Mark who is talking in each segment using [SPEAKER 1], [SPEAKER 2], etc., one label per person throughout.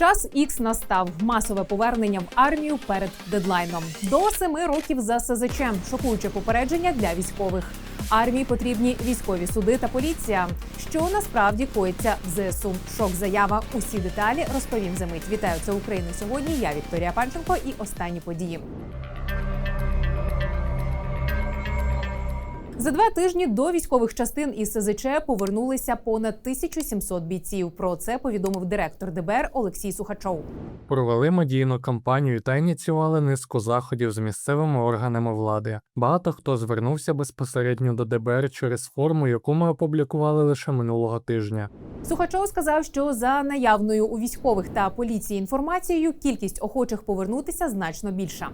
[SPEAKER 1] Час ікс настав масове повернення в армію перед дедлайном. До семи років за СЗЧ. Шокуюче попередження для військових. Армії потрібні військові суди та поліція. Що насправді коїться в ЗСУ? Шок заява. Усі деталі розповім за мить. Вітаю це Україна сьогодні. Я Вікторія Панченко і останні події. За два тижні до військових частин із СЗЧ повернулися понад 1700 бійців. Про це повідомив директор ДБР Олексій Сухачов.
[SPEAKER 2] Провели медійну кампанію та ініціювали низку заходів з місцевими органами влади. Багато хто звернувся безпосередньо до ДБР через форму, яку ми опублікували лише минулого тижня.
[SPEAKER 1] Сухачов сказав, що за наявною у військових та поліції інформацією кількість охочих повернутися значно більша.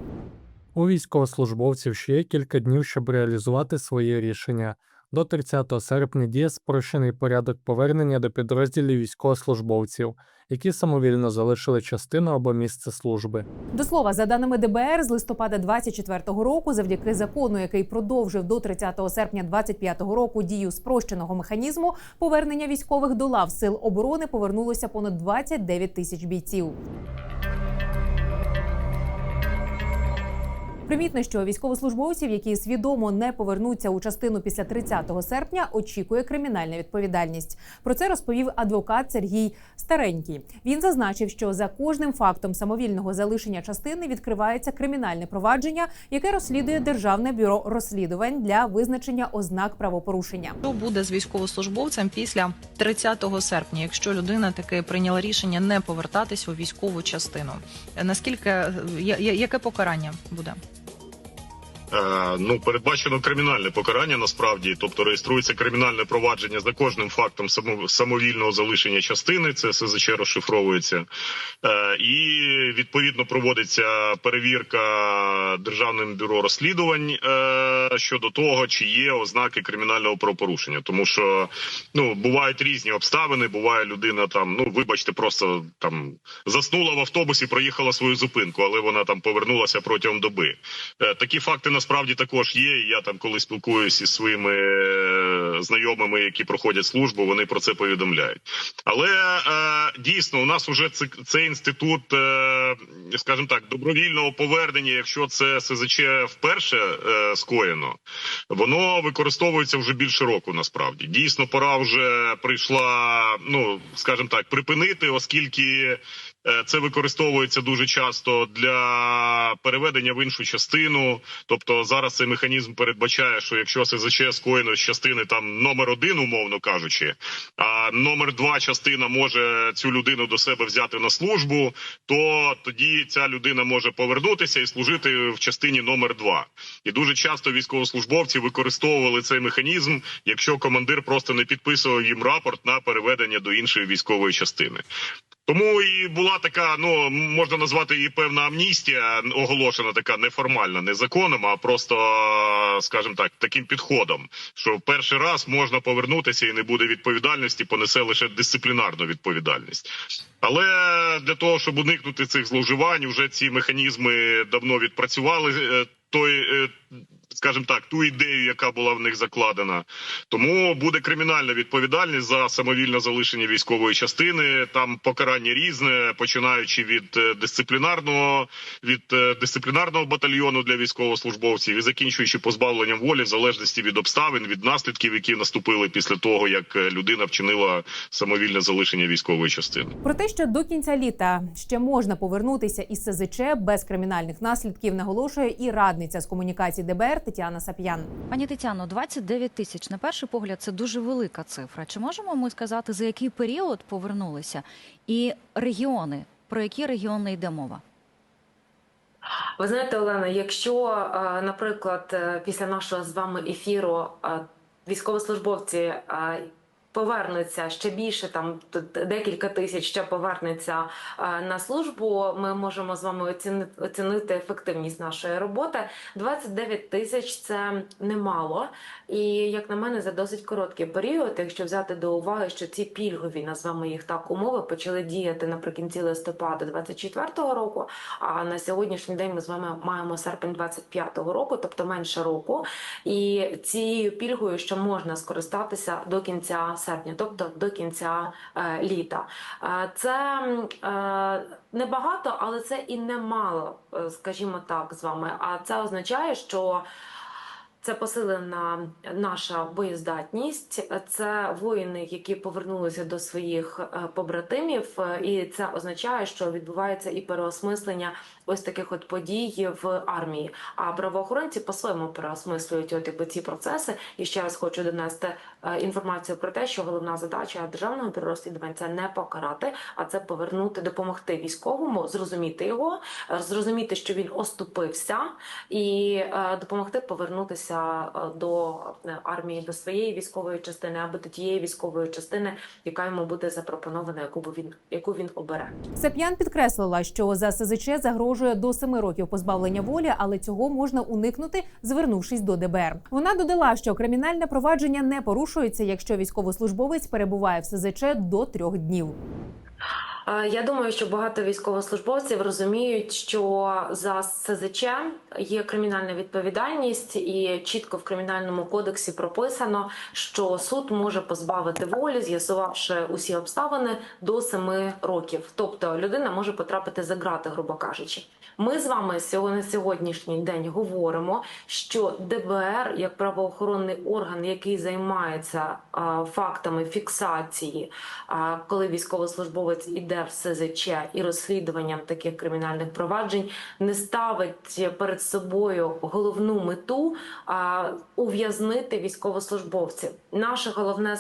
[SPEAKER 2] У військовослужбовців ще кілька днів, щоб реалізувати свої рішення. До 30 серпня діє спрощений порядок повернення до підрозділів військовослужбовців, які самовільно залишили частину або місце служби.
[SPEAKER 1] До слова, за даними ДБР, з листопада 24-го року, завдяки закону, який продовжив до 30 серпня 25-го року дію спрощеного механізму, повернення військових до лав сил оборони повернулося понад 29 тисяч бійців. Примітно, що військовослужбовців, які свідомо не повернуться у частину після 30 серпня, очікує кримінальна відповідальність. Про це розповів адвокат Сергій Старенький. Він зазначив, що за кожним фактом самовільного залишення частини відкривається кримінальне провадження, яке розслідує Державне бюро розслідувань для визначення ознак правопорушення.
[SPEAKER 3] Що буде з військовослужбовцем після 30 серпня, якщо людина таки прийняла рішення не повертатись у військову частину? Наскільки яке покарання буде?
[SPEAKER 4] Е, Ну, передбачено кримінальне покарання насправді, тобто реєструється кримінальне провадження за кожним фактом самовільного залишення частини. Це СЗЧ розшифровується, Е, і відповідно проводиться перевірка державним бюро розслідувань е, щодо того, чи є ознаки кримінального правопорушення, тому що ну бувають різні обставини. Буває людина там, ну вибачте, просто там заснула в автобусі, проїхала свою зупинку, але вона там повернулася протягом доби. Такі факти насправді також є. Я там, коли спілкуюся із своїми е, знайомими, які проходять службу, вони про це повідомляють. Але е, дійсно, у нас уже цей, цей інститут, е, скажімо так, добровільного повернення, якщо це СЗЧ вперше е, скоєно, воно використовується вже більше року. Насправді дійсно пора вже прийшла, ну скажімо так, припинити, оскільки. Е, Це використовується дуже часто для переведення в іншу частину. Тобто зараз цей механізм передбачає, що якщо СЗЧ скоєно з частини там номер один, умовно кажучи, а номер два частина може цю людину до себе взяти на службу, то тоді ця людина може повернутися і служити в частині номер два. І дуже часто військовослужбовці використовували цей механізм, якщо командир просто не підписував їм рапорт на переведення до іншої військової частини. Тому і була така, ну можна назвати її певна амністія, оголошена така неформальна, не законом, а просто, скажімо так, таким підходом, що в перший раз можна повернутися і не буде відповідальності, понесе лише дисциплінарну відповідальність. Але для того, щоб уникнути цих зловживань, вже ці механізми давно відпрацювали. е, Той, е, скажімо так, ту ідею, яка була в них закладена, тому буде кримінальна відповідальність за самовільне залишення військової частини. Там покарання різне, починаючи від е, дисциплінарного від е, дисциплінарного батальйону для військовослужбовців і закінчуючи позбавленням волі, в залежності від обставин, від наслідків, які наступили після того, як е, людина вчинила самовільне залишення військової частини.
[SPEAKER 1] Про те, що до кінця літа ще можна повернутися із СЗЧ без кримінальних наслідків, наголошує і радниця з комунікацій ДБР Тетяна Сап'ян.
[SPEAKER 5] Пані Тетяно, 29 тисяч на перший погляд це дуже велика цифра. Чи можемо ми сказати, за який період повернулися? І регіони, про які регіони йде мова?
[SPEAKER 6] Ви знаєте, Олена, якщо, е, наприклад, е, після нашого з вами ефіру е, військовослужбовці повернуться ще більше, там декілька тисяч ще повернеться е, на службу, ми можемо з вами оцінити ефективність нашої роботи. 29 тисяч це немало, і як на мене, за досить короткий період, якщо взяти до уваги, що ці пільгові, назвемо їх так, умови почали діяти наприкінці листопада 24-го року. А на сьогоднішній день ми з вами маємо серпень 25-го року, тобто менше року. І цією пільгою ще можна скористатися до кінця тобто до кінця е, літа. Е, Це е, небагато, але це і немало, скажімо так, з вами. А це означає, що це посилена наша боєздатність. Це воїни, які повернулися до своїх е, побратимів, е, і це означає, що відбувається і переосмислення ось таких от подій в армії. А правоохоронці по-своєму переосмислюють от якби ці процеси. І ще раз хочу донести е, інформацію про те, що головна задача державного бюро розслідувань це не покарати, а це повернути, допомогти військовому, зрозуміти його, зрозуміти, що він оступився, і допомогти повернутися е, до е, армії, до своєї військової частини або до тієї військової частини, яка йому буде запропонована, яку він яку він обере.
[SPEAKER 1] Сап'ян підкреслила, що за СЗЧ загрожує до семи років позбавлення волі, але цього можна уникнути, звернувшись до ДБР. Вона додала, що кримінальне провадження не порушується, якщо військовослужбовець перебуває в СЗЧ до трьох днів.
[SPEAKER 6] Я думаю, що багато військовослужбовців розуміють, що за СЗЧ є кримінальна відповідальність, і чітко в кримінальному кодексі прописано, що суд може позбавити волі, з'ясувавши усі обставини до 7 років. Тобто людина може потрапити за ґрати, грубо кажучи. Ми з вами на сьогоднішній день говоримо, що ДБР як правоохоронний орган, який займається фактами фіксації, коли військовослужбовець іде в СЗЧ і розслідуванням таких кримінальних проваджень, не ставить перед собою головну мету ув'язнити військовослужбовців. Наше головне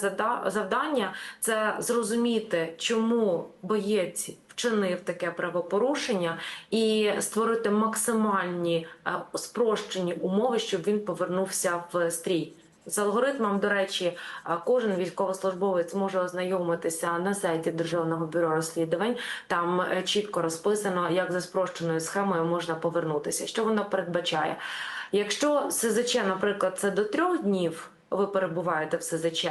[SPEAKER 6] завдання це зрозуміти, чому боєць вчинив таке правопорушення і створити максимальні е, спрощені умови, щоб він повернувся в стрій. З алгоритмом, до речі, е, кожен військовослужбовець може ознайомитися на сайті Державного бюро розслідувань. Там е, чітко розписано, як за спрощеною схемою можна повернутися. Що воно передбачає? Якщо СЗЧ, наприклад, це до трьох днів ви перебуваєте в СЗЧ,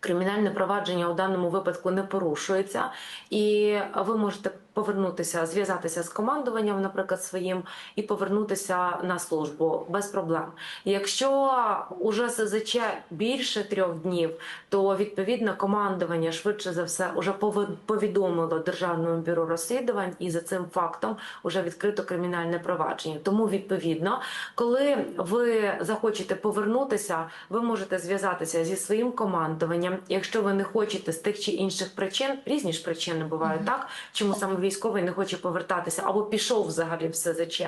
[SPEAKER 6] кримінальне провадження у даному випадку не порушується, і ви можете повернутися, зв'язатися з командуванням, наприклад, своїм, і повернутися на службу без проблем. Якщо уже СЗЧ більше трьох днів, то відповідно командування швидше за все пови- повідомило Державному бюро розслідувань, і за цим фактом вже відкрито кримінальне провадження. Тому відповідно, коли ви захочете повернутися, ви можете зв'язатися зі своїм командуванням. Якщо ви не хочете з тих чи інших причин, різні ж причини бувають так, чому саме військовий не хоче повертатися або пішов взагалі в СЗЧ.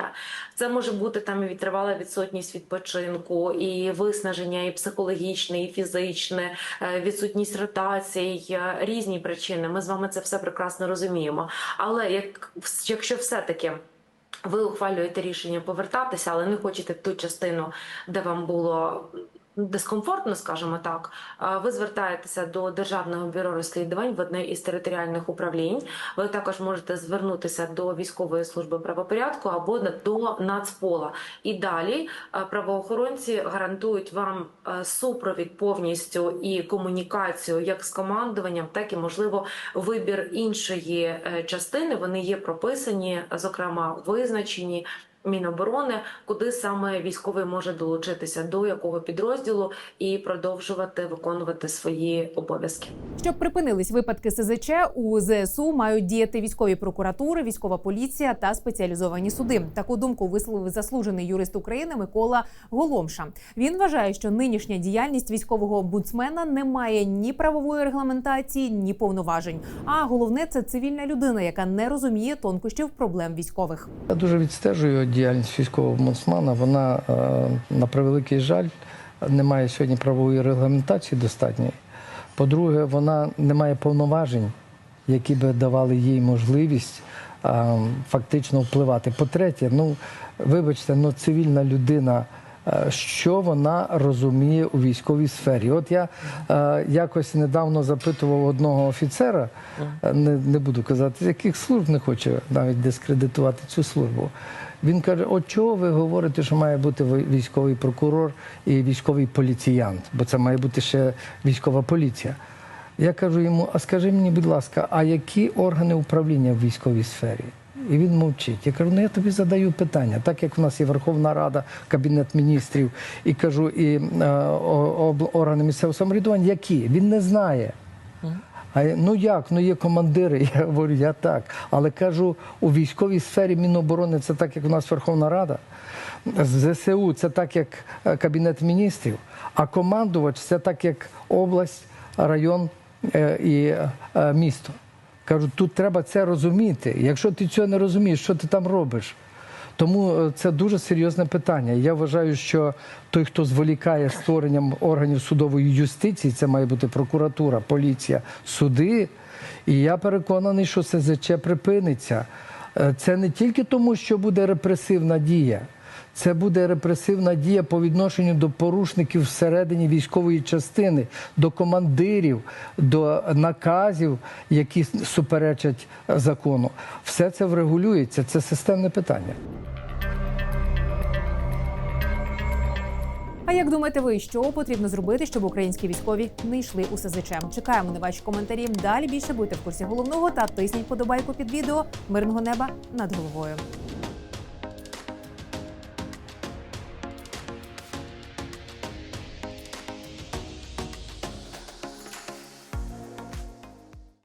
[SPEAKER 6] Це може бути там і тривала відсутність відпочинку, і виснаження, і психологічне, і фізичне, е, відсутність ротацій, е, різні причини. Ми з вами це все прекрасно розуміємо. Але як якщо все-таки ви ухвалюєте рішення повертатися, але не хочете ту частину, де вам було дискомфортно, скажімо так, ви звертаєтеся до Державного бюро розслідувань в одне із територіальних управлінь. Ви також можете звернутися до військової служби правопорядку або до Нацпола. І далі правоохоронці гарантують вам супровід повністю і комунікацію як з командуванням, так і можливо вибір іншої е, частини. Вони є прописані, зокрема визначені. Міноборони, куди саме військовий може долучитися до якого підрозділу і продовжувати виконувати свої обов'язки.
[SPEAKER 1] Щоб припинились випадки СЗЧ, у ЗСУ мають діяти військові прокуратури, військова поліція та спеціалізовані суди. Таку думку висловив заслужений юрист України Микола Голомша. Він вважає, що нинішня діяльність військового омбудсмена не має ні правової регламентації, ні повноважень. А головне це цивільна людина, яка не розуміє тонкощів проблем військових.
[SPEAKER 7] Я дуже відстежую діяльність військового омбудсмана. Вона, е, на превеликий жаль, не має сьогодні правової регламентації достатньої. По-друге, вона не має повноважень, які би давали їй можливість е, фактично впливати. По-третє, ну вибачте, ну цивільна людина. Е, Що вона розуміє у військовій сфері? От я е, якось недавно запитував одного офіцера, е, не, буду казати, з яких служб не хочу навіть дискредитувати цю службу. Він каже: от чого ви говорите, що має бути військовий прокурор і військовий поліціянт, бо це має бути ще військова поліція. Я кажу йому: а скажи мені, будь ласка, а які органи управління в військовій сфері? І він мовчить. Я кажу, ну я тобі задаю питання, так як в нас є Верховна Рада, Кабінет міністрів, і кажу, і е, об- органи місцевого самоврядування, які? Він не знає. А я, ну як? Ну є командири. Я говорю, я так. Але кажу, у військовій сфері Міноборони це так, як у нас Верховна Рада. ЗСУ це так, як е, Кабінет міністрів, а командувач це так, як область, район е, і е, місто. Кажу, тут треба це розуміти. Якщо ти цього не розумієш, що ти там робиш? Тому е, це дуже серйозне питання. Я вважаю, що той, хто зволікає створенням органів судової юстиції, це має бути прокуратура, поліція, суди. І я переконаний, що СЗЧ припиниться. Е, Це не тільки тому, що буде репресивна дія. Це буде репресивна дія по відношенню до порушників всередині військової частини, до командирів, до наказів, які суперечать закону. Все це врегулюється. Це системне питання.
[SPEAKER 1] А як думаєте ви, що потрібно зробити, щоб українські військові не йшли у СЗЧ? Чекаємо на ваші коментарі. Далі більше будьте в курсі головного та тисніть подобайку під відео. Мирного неба над головою.